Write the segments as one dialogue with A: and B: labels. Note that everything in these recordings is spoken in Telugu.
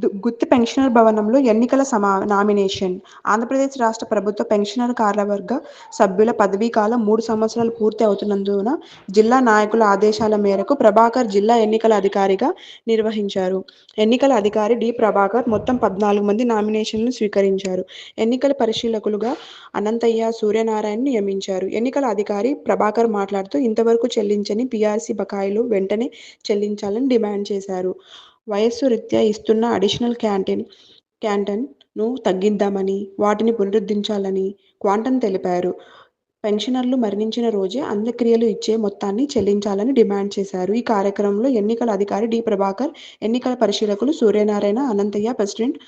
A: గుత్తి పెన్షనర్ భవనంలో ఎన్నికల సమా నామినేషన్. ఆంధ్రప్రదేశ్ రాష్ట్ర ప్రభుత్వ పెన్షనర్ కార్యవర్గ సభ్యుల పదవీ కాలం మూడు సంవత్సరాలు పూర్తి అవుతున్నందున జిల్లా నాయకుల ఆదేశాల మేరకు ప్రభాకర్ జిల్లా ఎన్నికల అధికారిగా నిర్వహించారు. ఎన్నికల అధికారి డి. ప్రభాకర్ మొత్తం పద్నాలుగు మంది నామినేషన్లు స్వీకరించారు. ఎన్నికల పరిశీలకులుగా అనంతయ్య సూర్యనారాయణ నియమించారు. ఎన్నికల అధికారి ప్రభాకర్ మాట్లాడుతూ ఇంతవరకు చెల్లించని పీఆర్సీ బకాయిలు వెంటనే చెల్లించాలని డిమాండ్ చేశారు. వయస్సు రీత్యా ఇస్తున్న అడిషనల్ క్యాంటీన్ క్యాంటన్ను తగ్గిద్దామని వాటిని పునరుద్ధరించాలని క్వాంటన్ తెలిపారు. పెన్షనర్లు మరణించిన రోజే అంత్యక్రియలు ఇచ్చే మొత్తాన్ని చెల్లించాలని డిమాండ్ చేశారు. ఈ కార్యక్రమంలో ఎన్నికల అధికారి డి. ప్రభాకర్ ఎన్నికల పరిశీలకులు సూర్యనారాయణ అనంతయ్య ప్రెసిడెంట్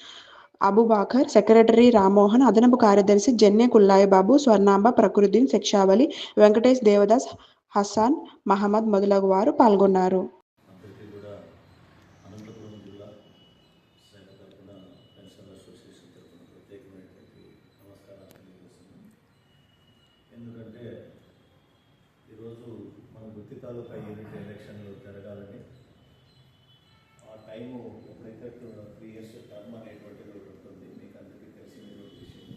A: అబుబాకర్ సెక్రటరీ రామ్మోహన్ అదనపు కార్యదర్శి జెన్నె కుల్లాయబాబు స్వర్ణాంబ ప్రకృతిన్ శిక్షావళి వెంకటేష్ దేవదాస్ హసాన్ మహమ్మద్ మొదలగు వారు పాల్గొన్నారు
B: అందరికీ కూడా అనంతపురం జిల్లా శాఖ తరఫున పెన్షన్ అసోసియేషన్ తరఫున ప్రత్యేకమైనటువంటి నమస్కారాలు తెలియజేస్తున్నాను ఎందుకంటే ఈరోజు మన గుత్తి తాలూకా యూనిట్ ఎలక్షన్లు జరగాలని ఆ టైము ఎప్పుడైతే త్రీ ఇయర్స్ టర్మ్ అనేటువంటిది ఒకటి ఉంటుంది మీకు అందరికీ తెలిసిన విషయం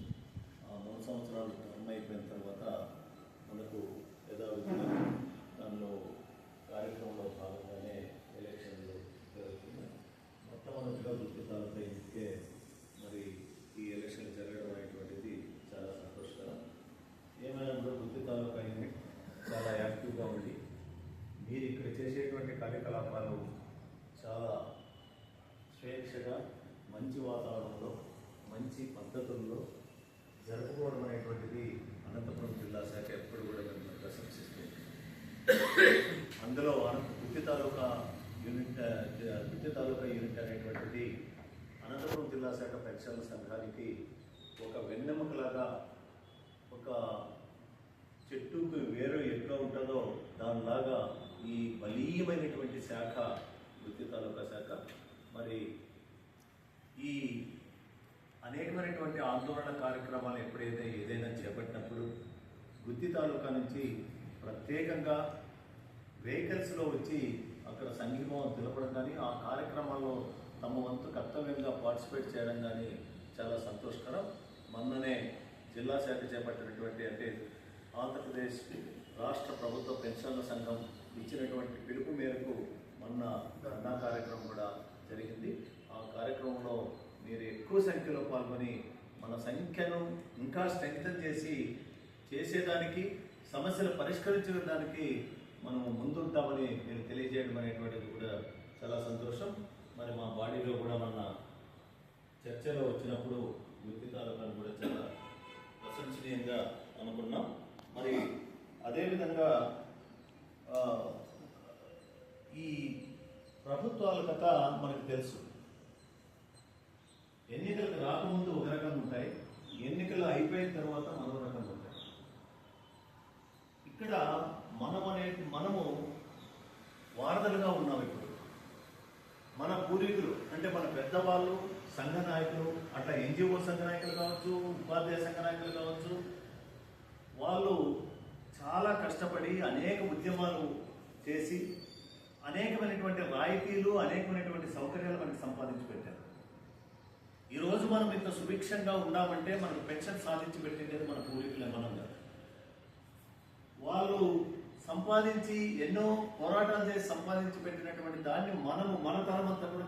B: ఆ మూడు సంవత్సరాలు టర్మ్ అయిపోయిన తర్వాత మనకు యథావిధిగా దానిలో కార్యక్రమంలో భాగంగానే ఎలక్షన్లు జరుగుతున్నాయి. మొట్టమొదటిగా గుర్తు తాలూకా మరి ఈ ఎలక్షన్లు జరగడం అనేటువంటిది చాలా సంతోషకరం. ఏమైనా కూడా గుర్తు తాలూకా యూనిట్ చాలా యాక్టివ్గా ఉంది మీరు ఇక్కడ చేసేటువంటి కార్యకలాపాలు చాలా స్వేచ్ఛగా మంచి వాతావరణంలో మంచి పద్ధతుల్లో జరుపుకోవడం అనేటువంటిది అనంతపురం జిల్లా శాఖ ఎప్పుడు కూడా మిమ్మల్ని ప్రశంసిస్తుంది అందులో అనంత గుత్తి తాలూకా యూనిట్ గుత్తి తాలూకా యూనిట్ అనేటువంటిది అనంతపురం జిల్లా శాఖ పెన్షన్ల సంఘానికి ఒక వెన్నెముకలాగా ఒక చెట్టుకు వేరు ఎట్లా ఉంటుందో దానిలాగా ఈ బలీయమైనటువంటి శాఖ వృత్తి తాలూకా శాఖ మరి ఈ అనేకమైనటువంటి ఆందోళన కార్యక్రమాలు ఎప్పుడైతే ఏదైనా చేపట్టినప్పుడు గుత్తి తాలూకా నుంచి ప్రత్యేకంగా వెహికల్స్లో వచ్చి అక్కడ సంఘీభావం తెలపడం కానీ ఆ కార్యక్రమాల్లో తమ వంతు కర్తవ్యంగా పార్టిసిపేట్ చేయడం కానీ చాలా సంతోషకరం. మొన్ననే జిల్లా శాఖ చేపట్టినటువంటి అంటే ఆంధ్రప్రదేశ్ రాష్ట్ర ప్రభుత్వ పెన్షన్ల సంఘం ఇచ్చినటువంటి పిలుపు మేరకు మొన్న ధర్నా కార్యక్రమం కూడా జరిగింది. ఆ కార్యక్రమంలో మీరు ఎక్కువ సంఖ్యలో పాల్గొని మన సంఖ్యను ఇంకా స్ట్రెంగ్తన్ చేసి చేసేదానికి సమస్యలు పరిష్కరించడానికి మనం ముందుంటామని మీరు తెలియజేయడం అనేటువంటిది కూడా చాలా సంతోషం. మరి మా బాడీలో కూడా మన చర్చలో వచ్చినప్పుడు వృత్తి కూడా చాలా ప్రశంసనీయంగా అనుకున్నాం. మరి అదేవిధంగా ఈ ప్రభుత్వాల కథ మనకు తెలుసు. ఎన్నికలకు రాకముందు ఒక రకంగా ఉంటాయి. ఎన్నికలు అయిపోయిన తర్వాత మరో రకం ఉంటాయి ఇక్కడ మనం అనే మనము వారధలుగా ఉన్నాం ఇప్పుడు మన పూర్వీకులు అంటే మన పెద్దవాళ్ళు సంఘ నాయకులు అట్లా ఎన్జిఓ సంఘ నాయకులు కావచ్చు ఉపాధ్యాయ సంఘ నాయకులు కావచ్చు వాళ్ళు చాలా కష్టపడి అనేక ఉద్యమాలు చేసి అనేకమైనటువంటి రాయితీలు అనేకమైనటువంటి సౌకర్యాలు మనకి సంపాదించి పెట్టారు ఈరోజు మనం ఇంత సుభిక్షంగా ఉన్నామంటే మనకు పెన్షన్ సాధించి పెట్టిండేది మన పూర్వీకులు మనం కాదు. వాళ్ళు సంపాదించి ఎన్నో పోరాటాలు చేసి సంపాదించి పెట్టినటువంటి దాన్ని మనము మన తరమంతా కూడా